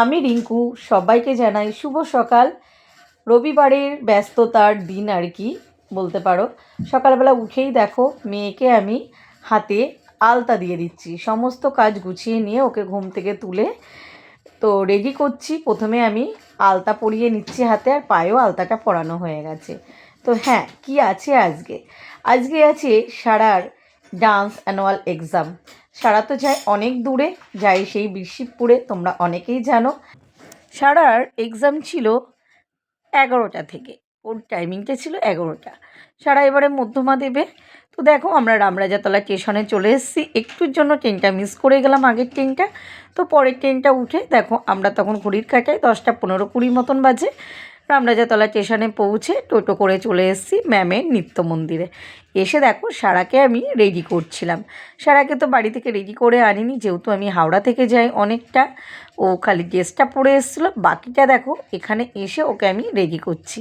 আমি রিঙ্কু, সবাইকে জানাই শুভ সকাল। রবিবারের ব্যস্ততার দিন আর কি বলতে পারো। সকালবেলা উঠেই দেখো, মেয়েকে আমি হাতে আলতা দিয়ে দিচ্ছি। সমস্ত কাজ গুছিয়ে নিয়ে ওকে ঘুম থেকে তুলে তো রেডি করছি। প্রথমে আমি আলতা পরিয়ে নিচ্ছি হাতে আর পায়েও আলতাটা পরানো হয়ে গেছে। তো হ্যাঁ কি আছে আজকে? আজকে আছে সারার ডান্স অ্যানুয়াল এক্সাম সারা তো যায় অনেক দূরে, যায় সেই বিশিবপুরে তোমরা অনেকেই জানো। সারার এক্সাম ছিল এগারোটা থেকে। ওর টাইমিংটা ছিল এগারোটা। সারা এবারে মধ্যমা দেবে। তো দেখো, আমরা রামরাজাতলা স্টেশনে চলে এসেছি। একটুর জন্য ট্রেনটা মিস করে গেলাম আগের ট্রেনটা তো পরের ট্রেনটা উঠে, দেখো, আমরা তখন ঘড়ির কাটায় দশটা পনেরো কুড়ি মতন বাজে। রামরাজাতলা স্টেশনে পৌঁছে টোটো করে চলে এসেছি ম্যামের নিত্য মন্দিরে। এসে দেখো সারাকে আমি রেডি করছিলাম। সারাকে তো বাড়ি থেকে রেডি করে আনিনি, যেহেতু আমি হাওড়া থেকে যাই অনেকটা। ও খালি ড্রেসটা পরে এসেছিল, বাকিটা দেখো এখানে এসে ওকে আমি রেডি করছি।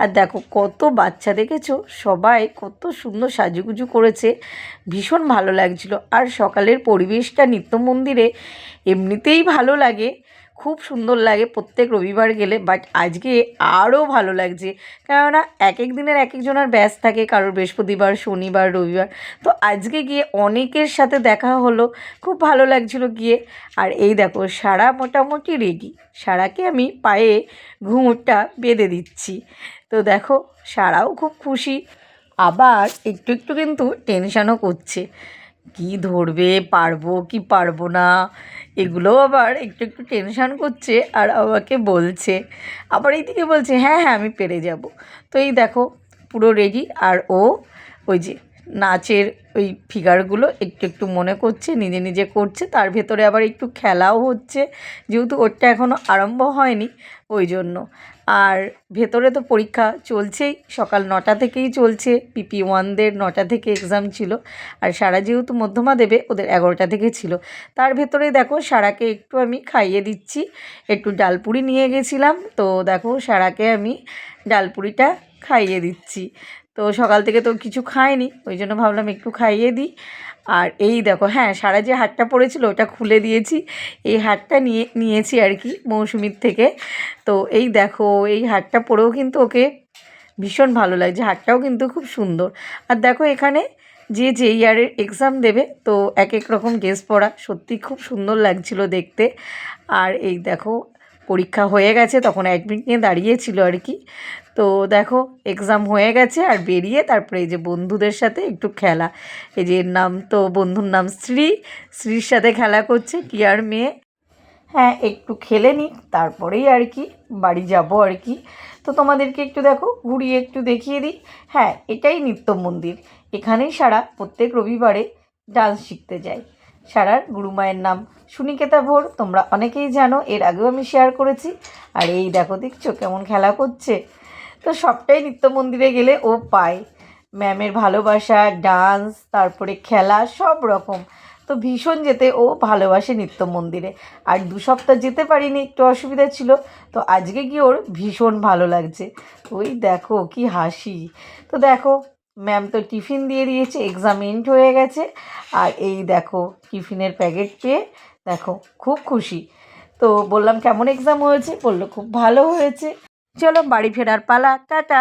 আর দেখো কত বাচ্চা দেখেছ? সবাই কত সুন্দর সাজুগুজু করেছে, ভীষণ ভালো লাগছিল। আর সকালের পরিবেশটা নিত্য মন্দিরে এমনিতেই ভালো লাগে। খুব সুন্দর লাগে প্রত্যেক রবিবার গেলে বাট আজকে আরও ভালো লাগছে। কেননা এক এক দিনের এক একজনের ব্যাস থাকে, কারোর বৃহস্পতিবার, শনিবার, রবিবার। তো আজকে গিয়ে অনেকের সাথে দেখা হলো, খুব ভালো লাগছিল গিয়ে। আর এই দেখো, সারা মোটামুটি রেডি। সারাকে আমি পায়ে ঘুঙুরটা বেঁধে দিচ্ছি। তো দেখো, সারাও খুব খুশি। আবার একটু একটু কিন্তু টেনশানও করছে। কি ধরবে, পারব কি পারব না? এগুলোও আবার একটু একটু টেনশান করছে আর আমাকে বলছে। আবার এই এইদিকে বলছে হ্যাঁ হ্যাঁ আমি পেরে যাব। তো এই দেখো, পুরো রেডি আর ও ওই যে নাচের ওই ফিগারগুলো একটু একটু মনে করছে, নিজে নিজে করছে, তার ভেতরে আবার একটু খেলাও হচ্ছে, যেহেতু ওরটা এখনও আরম্ভ হয়নি, ওই জন্য। আর ভেতরে তো পরীক্ষা চলছেই, সকাল নটা থেকেই চলছে পিপি ওয়ানদের নটা থেকে এক্সাম ছিল, আর সারা যেহেতু মধ্যমা দেবে, ওদের এগারোটা থেকে ছিল। তার ভেতরে দেখো, সারাকে একটু আমি খাইয়ে দিচ্ছি, একটু ডালপুরি নিয়ে গেছিলাম, তো দেখো, সারাকে আমি ডালপুরিটা খাইয়ে দিচ্ছি। তো সকাল থেকে তো কিছু খায়নি ওই জন্য ভাবলাম একটু খাইয়ে দিই। আর এই দেখো হ্যাঁ সারা যে হাটটা পড়েছিল ওটা খুলে দিয়েছি। এই হাটটা নিয়ে, নিয়েছি আর কি মৌসুমির থেকে। তো এই দেখো, এই হাটটা পরেও কিন্তু ওকে ভীষণ ভালো লাগছে, হাটটাও কিন্তু খুব সুন্দর। আর দেখো এখানে যে যে ইয়ারের এক্সাম দেবে, তো এক এক রকম ড্রেস পরা সত্যি খুব সুন্দর লাগছিল দেখতে। আর এই দেখো পরীক্ষা হয়ে গেছে, তখন অ্যাডমিট নিয়ে দাঁড়িয়েছিল আর কি। তো দেখো এক্সাম হয়ে গেছে আর বেরিয়ে তারপরে এই যে বন্ধুদের সাথে একটু খেলা। এই যে এর নাম তো, বন্ধুর নাম শ্রী, শ্রীর সাথে খেলা করছে আর মেয়ে। হ্যাঁ একটু খেলে নিই তারপরেই আর কি, বাড়ি যাব আর কি। তো তোমাদেরকে একটু দেখো, ঘুরিয়ে একটু দেখিয়ে দিই। হ্যাঁ এটাই নিত্য মন্দির। এখানেই সারা প্রত্যেক রবিবারে ডান্স শিখতে যায়। সারার গুরুমায়ের নাম। সুনিকেতা ভোর, তোমরা অনেকেই জানো, এর আগেও আমি শেয়ার করেছি। আর এই দেখো, দেখছ কেমন খেলা করছে? তো সবটাই নিত্য মন্দিরে গেলে ও পায়। ম্যামের ভালোবাসা ডান্স তারপরে খেলা, সব রকম। তো ভীষণ যেতে ও ভালোবাসে নিত্য মন্দিরে। আর দু সপ্তাহ যেতে পারিনি, একটু অসুবিধা ছিল। তো আজকে গিয়ে ওর ভীষণ ভালো লাগছে। ওই দেখো, কি হাসি। তো দেখো ম্যাম তো টিফিন দিয়ে দিয়েছে এক্সাম এন্ড হয়ে গেছে। আর এই দেখো, টিফিনের প্যাকেট পেয়ে দেখো, খুব খুশি। তো বললাম, কেমন এক্সাম হয়েছে? বলল, খুব ভালো হয়েছে। চলো বাড়ি ফেরার পালা, টাটা।